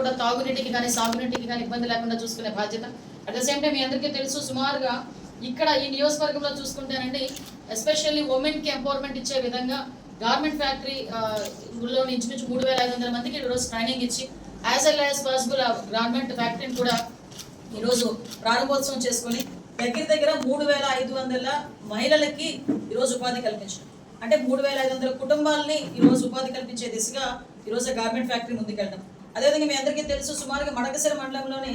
కూడా తాగునీటికి కానీ సాగునీటికి కానీ ఇబ్బంది లేకుండా చూసుకునే బాధ్యత. అట్ ద సేమ్ టైం మీ అందరికీ తెలుసు సుమారుగా ఇక్కడ ఈ నియోజకవర్గంలో చూసుకుంటేనండి ఎస్పెషల్లీ ఉమెన్కి ఎంపవర్మెంట్ ఇచ్చే విధంగా గార్మెంట్ ఫ్యాక్టరీ లో ఇంచుమించు మూడు వేల ఐదు వందల మందికి ఈరోజు ట్రైనింగ్ ఇచ్చి యాజ్ వెల్ యాజ్ పాసిబుల్ ఆ గార్మెంట్ ఫ్యాక్టరీని కూడా ఈరోజు ప్రారంభోత్సవం చేసుకొని దగ్గర దగ్గర మూడు వేల ఐదు వందల మహిళలకి ఈరోజు ఉపాధి కల్పించడం అంటే మూడు వేల ఐదు వందల కుటుంబాలని ఈరోజు ఉపాధి కల్పించే దిశగా ఈరోజు గార్మెంట్ ఫ్యాక్టరీ ముందుకెళ్ళడం. అదేవిధంగా మీ అందరికీ తెలుసు సుమారుగా మడకసిర మండలంలోని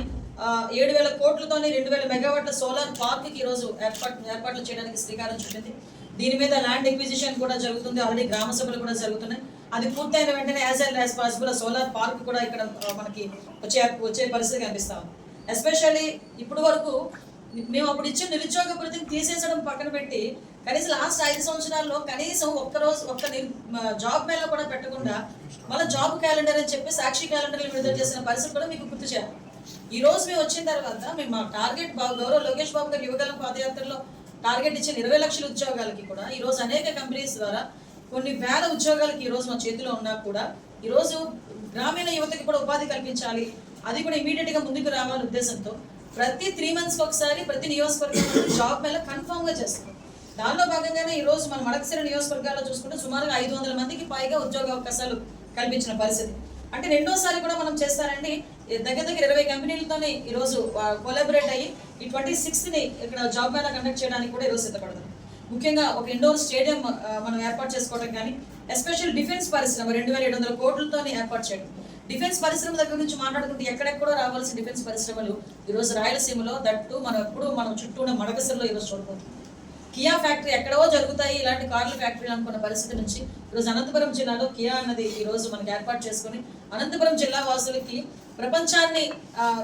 ఏడు వేల కోట్లతోని రెండు వేల మెగావాట్ల సోలార్ పార్క్కి ఈరోజు ఏర్పాటు ఏర్పాట్లు చేయడానికి శ్రీకారం చుట్టింది. దీని మీద ల్యాండ్ ఎక్విజిషన్ కూడా జరుగుతుంది ఆల్రెడీ గ్రామ సభలు కూడా జరుగుతున్నాయి. అది పూర్తయిన వెంటనే as well as possible solar park కూడా ఇక్కడ మనకి వచ్చే వచ్చే పరిస్థితి కనిపిస్తా ఉంది. ఎస్పెషల్లీ ఇప్పుడు వరకు మేము అప్పుడు ఇచ్చిన నిరుద్యోగ భృతిని తీసేసడం పక్కన పెట్టి కనీసం లాస్ట్ ఐదు సంవత్సరాల్లో కనీసం ఒక్క రోజు ఒక్క జాబ్ మేళ కూడా పెట్టకుండా మళ్ళీ జాబ్ క్యాలెండర్ అని చెప్పి సాక్షి క్యాలెండర్లు విడుదల చేసిన పరిస్థితి కూడా మీకు గుర్తు చేయాలి. ఈ రోజు మేము వచ్చిన తర్వాత మేము మా టార్గెట్ బాబు గౌరవ లోకేష్ బాబు గారు యువగలం పాదయాత్రలో టార్గెట్ ఇచ్చిన ఇరవై లక్షల ఉద్యోగాలకి కూడా ఈ రోజు అనేక కంపెనీస్ ద్వారా కొన్ని వేల ఉద్యోగాలకి ఈ రోజు మా చేతిలో ఉన్నా కూడా ఈ రోజు గ్రామీణ యువతకి కూడా ఉపాధి కల్పించాలి. అది కూడా ఇమీడియట్గా ముందుకు రావాలనే ఉద్దేశంతో ప్రతి త్రీ మంత్స్కి ఒకసారి ప్రతి నియోజకవర్గం జాబ్ మేళ కన్ఫర్మ్గా చేస్తాం. దానిలో భాగంగానే ఈ రోజు మన మడకసిర నియోజకవర్గాల్లో చూసుకుంటే సుమారుగా ఐదు వందల మందికి పైగా ఉద్యోగ అవకాశాలు కల్పించిన పరిస్థితి. అంటే రెండోసారి కూడా మనం చేస్తారండి దగ్గర దగ్గర ఇరవై కంపెనీలతోనే ఈరోజు కొలాబరేట్ అయ్యి ఈ ట్వంటీ సిక్స్త్ని ఇక్కడ జాబ్ మేళా కండక్ట్ చేయడానికి కూడా ఈరోజు సిద్ధపడతాం ముఖ్యంగా ఒక ఇండోర్ స్టేడియం మనం ఏర్పాటు చేసుకోవడం కానీ ఎస్పెషల్ డిఫెన్స్ పరిశ్రమ రెండు వేల ఏడు వందల కోట్లతోనే ఏర్పాటు చేయడం. డిఫెన్స్ పరిశ్రమ దగ్గర నుంచి మాట్లాడుకుంటే ఎక్కడెక్కడో రావాల్సిన డిఫెన్స్ పరిశ్రమలు ఈరోజు రాయలసీమలో దట్టు మనం ఎప్పుడు మనం చుట్టూ ఉన్న మడకసరిలో ఈరోజు చూడబోతుంది కియా ఫ్యాక్టరీ ఎక్కడో జరుగుతాయి ఇలాంటి కార్ల ఫ్యాక్టరీలు అనుకున్న పరిస్థితి నుంచి ఈరోజు అనంతపురం జిల్లాలో కియా అన్నది ఈ రోజు మనకి ఏర్పాటు చేసుకుని అనంతపురం జిల్లా వాసులకి ప్రపంచాన్ని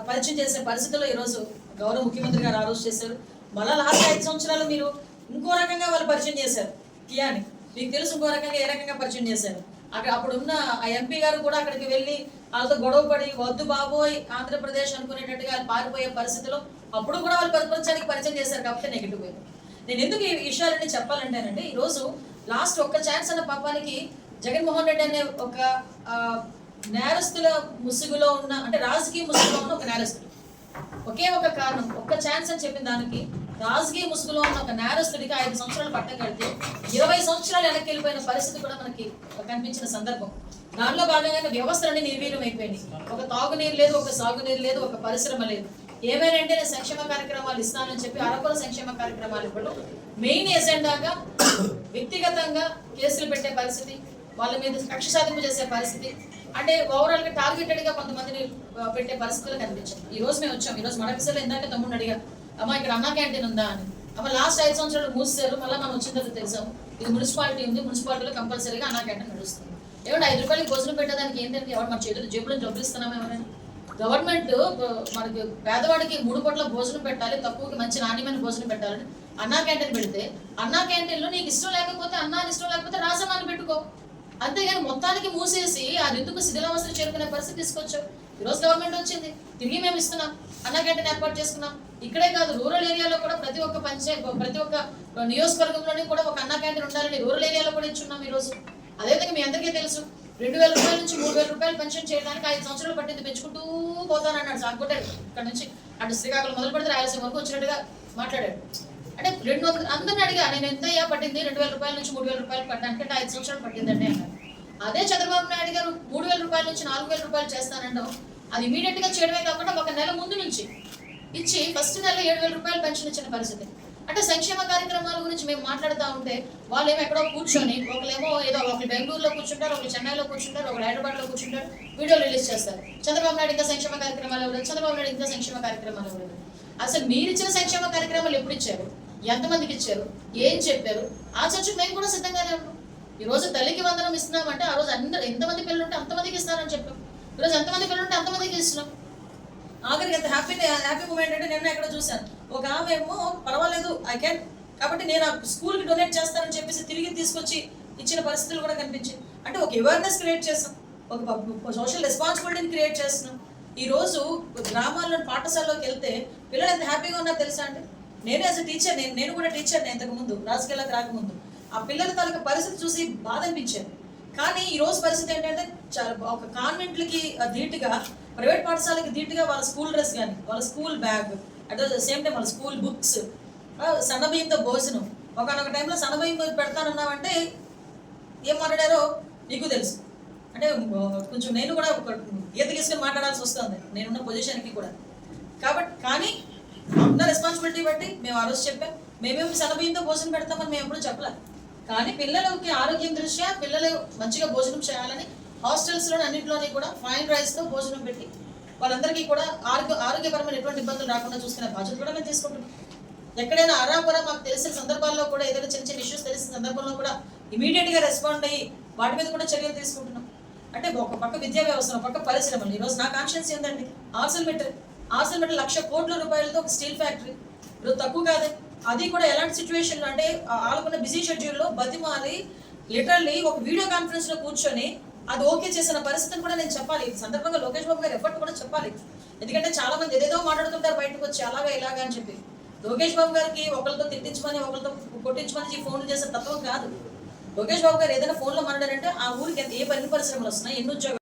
పరిచయం చేసే పరిస్థితిలో ఈరోజు గౌరవ ముఖ్యమంత్రి గారు ఆలోచన చేశారు. మళ్ళా లాస్ట్ ఐదు సంవత్సరాలు మీరు ఇంకో రకంగా వాళ్ళు పరిచయం చేశారు కియాని. మీకు తెలుసు ఇంకో రకంగా ఏ రకంగా పరిచయం చేశారు. అక్కడ అప్పుడు ఉన్న ఆ ఎంపీ గారు కూడా అక్కడికి వెళ్ళి వాళ్ళతో గొడవ పడి వద్దు బాబోయ్ ఆంధ్రప్రదేశ్ అనుకునేటట్టుగా వాళ్ళు పారిపోయే పరిస్థితిలో అప్పుడు కూడా వాళ్ళు ప్రపంచానికి పరిచయం చేశారు కాబట్టి నెగిటివ్ వేరు నేను ఎందుకు ఈ విషయాలన్నీ చెప్పాలంటేనండి ఈరోజు లాస్ట్ ఒక్క ఛాన్స్ అన్న పాపానికి జగన్మోహన్ రెడ్డి అనే ఒక నేరస్తుల ముసుగులో ఉన్న అంటే రాజకీయ ముసుగులో ఉన్న ఒక నేరస్తుడు. ఒకే ఒక కారణం ఒక్క ఛాన్స్ అని చెప్పిన దానికి రాజకీయ ముసుగులో ఉన్న ఒక నేరస్తుడికి ఐదు సంవత్సరాలు పట్టం కడితే ఇరవై సంవత్సరాలు వెనక్కి వెళ్ళిపోయిన పరిస్థితి కూడా మనకి కనిపించిన సందర్భం. దానిలో భాగంగా వ్యవస్థలన్నీ నిర్వీర్యం అయిపోయినాయి ఒక తాగునీరు లేదు ఒక సాగునీరు లేదు ఒక పరిశ్రమ లేదు. ఏమైనా నేను సంక్షేమ కార్యక్రమాలు ఇస్తానని చెప్పి అరకుల సంక్షేమ కార్యక్రమాలు ఇవ్వడం మెయిన్ ఎజెండాగా వ్యక్తిగతంగా కేసులు పెట్టే పరిస్థితి వాళ్ళ మీద కక్ష సాధింపు చేసే పరిస్థితి అంటే ఓవరాల్గా టార్గెటెడ్గా కొంతమందిని పెట్టే పరిస్థితులు కనిపించింది. ఈ రోజు మేము వచ్చాం. ఈ రోజు మడకసలు ఇందాక తమ్ముడు అడిగా అమ్మా ఇక్కడ అన్నా క్యాంటీన్ ఉందా? అని. అమ్మ లాస్ట్ ఐదు సంవత్సరాలు మూసేశారు. మళ్ళీ మనం వచ్చిన తర్వాత తెలిసాము ఇది మున్సిపాలిటీ ఉంది. మున్సిపాలిటీలో కంపల్సరీగా అన్నా క్యాంటీన్ నడుస్తుంది. ఏమంటే ఐదు రూపాయలకి భోజనం పెట్టడానికి ఏంటంటే ఎవరు మన చేతులు జేబులో డబ్బులు ఇస్తున్నాం ఎవరైనా? గవర్నమెంట్ మనకి పేదవాడికి మూడు పూట్ల భోజనం పెట్టాలి తక్కువకి మంచి నాణ్యమైన భోజనం పెట్టాలని అన్నా క్యాంటీన్ పెడితే అన్నా క్యాంటీన్లో నీకు ఇష్టం లేకపోతే అన్నాన్ని ఇష్టం లేకపోతే రాజమాని పెట్టుకో. అంతేగాని మొత్తానికి మూసేసి అది ఎందుకు శిథిలావస్థలు చేరుకునే పరిస్థితి తీసుకొచ్చావు. ఈరోజు గవర్నమెంట్ వచ్చింది. తిరిగి మేము ఇస్తున్నాం. అన్నా క్యాంటీన్ ఏర్పాటు చేసుకున్నాం. ఇక్కడే కాదు రూరల్ ఏరియాలో కూడా ప్రతి ఒక్క పంచాయత్ ప్రతి ఒక్క నియోజకవర్గంలోని కూడా ఒక అన్నా క్యాంటీన్ ఉండాలని రూరల్ ఏరియాలో కూడా ఇచ్చున్నాం ఈరోజు. అదేవిధంగా మీ అందరికీ తెలుసు. రెండు వేల రూపాయల నుంచి మూడు వేల రూపాయలు పెన్షన్ చేయడానికి ఐదు సంవత్సరాలు పట్టింది. పెంచుకుంటూ పోతానన్నాడు సాగుకుంటాడు ఇక్కడ నుంచి అటు శ్రీకాకుళం మొదలు పెడితే రాయలసీమ వరకు వచ్చినట్టుగా మాట్లాడాడు. అంటే రెండు వందలు అందరిని అడిగా నేను ఎంత అయ్యా పట్టింది? రెండు వేల రూపాయల నుంచి మూడు వేల రూపాయలు పట్టడానికి అంటే ఐదు సంవత్సరాలు పట్టిందండి అన్నాడు. అదే చంద్రబాబు నాయుడు గారు మూడు వేల రూపాయల నుంచి నాలుగు వేల రూపాయలు చేస్తానంటాం అది ఇమీడియట్గా చేయడమే కాకుండా ఒక నెల ముందు నుంచి ఇచ్చి ఫస్ట్ నెల ఏడు వేల రూపాయలు పెన్షన్ ఇచ్చిన పరిస్థితి. అంటే సంక్షేమ కార్యక్రమాల గురించి మేము మాట్లాడుతూ ఉంటే వాళ్ళు ఏమో ఎక్కడో కూర్చొని ఒకళ్ళేమో ఏదో ఒకరు బెంగళూరులో కూర్చుంటారు ఒకరు చెన్నైలో కూర్చుంటారు ఒకరు హైదరాబాద్లో కూర్చుంటారు వీడియో రిలీజ్ చేస్తారు. చంద్రబాబు నాయుడు ఇంకా సంక్షేమ కార్యక్రమాలు ఇవ్వలేదు చంద్రబాబు నాయుడు ఇంకా సంక్షేమ కార్యక్రమాలు ఇవ్వలేదు అసలు మీరు ఇచ్చిన సంక్షేమ కార్యక్రమాలు ఎప్పుడు ఇచ్చారు? ఎంతమందికి ఇచ్చారు? ఏం చెప్పారు? ఆ చర్చకు మేము కూడా సిద్ధంగానే ఉన్నాం. ఈ రోజు తల్లికి వందనం ఇస్తున్నామంటే ఆ రోజు అందరు ఎంతమంది పిల్లలు ఉంటే అంతమందికి ఇస్తారని చెప్పాం. ఈరోజు ఎంతమంది పిల్లలు ఉంటే అంతమందికి ఇస్తున్నాం. ఆఖరికి ఎంత హ్యాపీ హ్యాపీ మూమెంట్ అంటే నిన్న ఎక్కడ చూశాను. ఒక ఆమె ఏమో పర్వాలేదు ఐ క్యాన్ కాబట్టి నేను ఆ స్కూల్కి డొనేట్ చేస్తానని చెప్పేసి తిరిగి తీసుకొచ్చి ఇచ్చిన పరిస్థితులు కూడా కనిపించింది అంటే ఒక అవేర్నెస్ క్రియేట్ చేస్తాం. ఒక సోషల్ రెస్పాన్సిబిలిటీని క్రియేట్ చేస్తున్నాం. ఈ రోజు గ్రామాల్లో పాఠశాలలోకి వెళ్తే పిల్లలు ఎంత హ్యాపీగా ఉన్నారో తెలుసా అండి? నేను యాజ్ టీచర్ నేను నేను కూడా టీచర్ ఇంతకు ముందు రాజకీయాలకు రాకముందు. ఆ పిల్లల తాలూకా పరిస్థితి చూసి బాధ అనిపించేది. కానీ ఈ రోజు పరిస్థితి ఏంటంటే చాలా ఒక కాన్వెంట్లకి ధీటుగా ప్రైవేట్ పాఠశాలకి దీటుగా వాళ్ళ స్కూల్ డ్రెస్ కానీ వాళ్ళ school bag at the same time వాళ్ళ స్కూల్ బుక్స్ సన్నబియ్యంతో భోజనం. ఒకనొక టైంలో సన్నబియ్యం పెడతానన్నామంటే ఏం మాట్లాడారో నీకు తెలుసు. అంటే కొంచెం నేను కూడా ఒక గీత గీసుకొని మాట్లాడాల్సి వస్తుంది. నేనున్న పొజిషన్కి కూడా. కాబట్టి కానీ ఉన్న రెస్పాన్సిబిలిటీ బట్టి మేము ఆ రోజు చెప్పాం. మేమేమి సన్నబియ్యంతో భోజనం పెడతామని మేము ఎప్పుడూ చెప్పలేదు కానీ పిల్లలకి ఆరోగ్యం దృష్ట్యా పిల్లలు మంచిగా భోజనం చేయాలని హాస్టల్స్లో అన్నింటిలోని కూడా ఫైన్ రైస్తో భోజనం పెట్టి వాళ్ళందరికీ కూడా ఆరోగ్య ఆరోగ్యపరమైన ఎటువంటి ఇబ్బందులు రాకుండా చూసుకునే బాధ్యత కూడా మేము తీసుకుంటున్నాం. ఎక్కడైనా అరాకొర మాకు తెలిసిన సందర్భాల్లో కూడా ఏదైనా చిన్న చిన్న ఇష్యూస్ తెలిసిన సందర్భంలో కూడా ఇమీడియట్గా రెస్పాండ్ అయ్యి వాటి మీద కూడా చర్యలు తీసుకుంటున్నాం. అంటే ఒక పక్క విద్యా వ్యవస్థ ఒక పక్క పరిశ్రమలు ఈరోజు నా కాన్షియన్స్ ఏంటండి ఆర్సల్ మెటర్ ఆర్సల్ మెటర్ లక్ష కోట్ల రూపాయలతో ఒక స్టీల్ ఫ్యాక్టరీ. ఇప్పుడు తక్కువ కాదే. అది కూడా ఎలాంటి సిచ్యువేషన్లో అంటే ఆ- వాళ్ళకున్న బిజీ షెడ్యూల్లో బతిమాలి లిటరల్లీ ఒక వీడియో కాన్ఫరెన్స్లో కూర్చొని అది ఓకే చేసిన పరిస్థితిని కూడా నేను చెప్పాలి. ఈ సందర్భంగా లోకేష్ బాబు గారు ఎఫర్ట్ కూడా చెప్పాలి. ఎందుకంటే చాలా మంది ఏదేదో మాట్లాడుతుంటారు బయటకు వచ్చి అలాగా ఇలాగా అని చెప్పి. లోకేష్ బాబు గారికి ఒకరితో తిట్టించమని ఒకరితో కొట్టించమని ఫోన్ ఫోన్లు చేసే తత్వం కాదు. లోకేష్ బాబు గారు ఏదైనా ఫోన్లో మాట్లాడారంటే ఆ ఊరికి ఏ పని పరిశ్రమలు వస్తున్నాయి? ఎన్ని ఉద్యోగాలు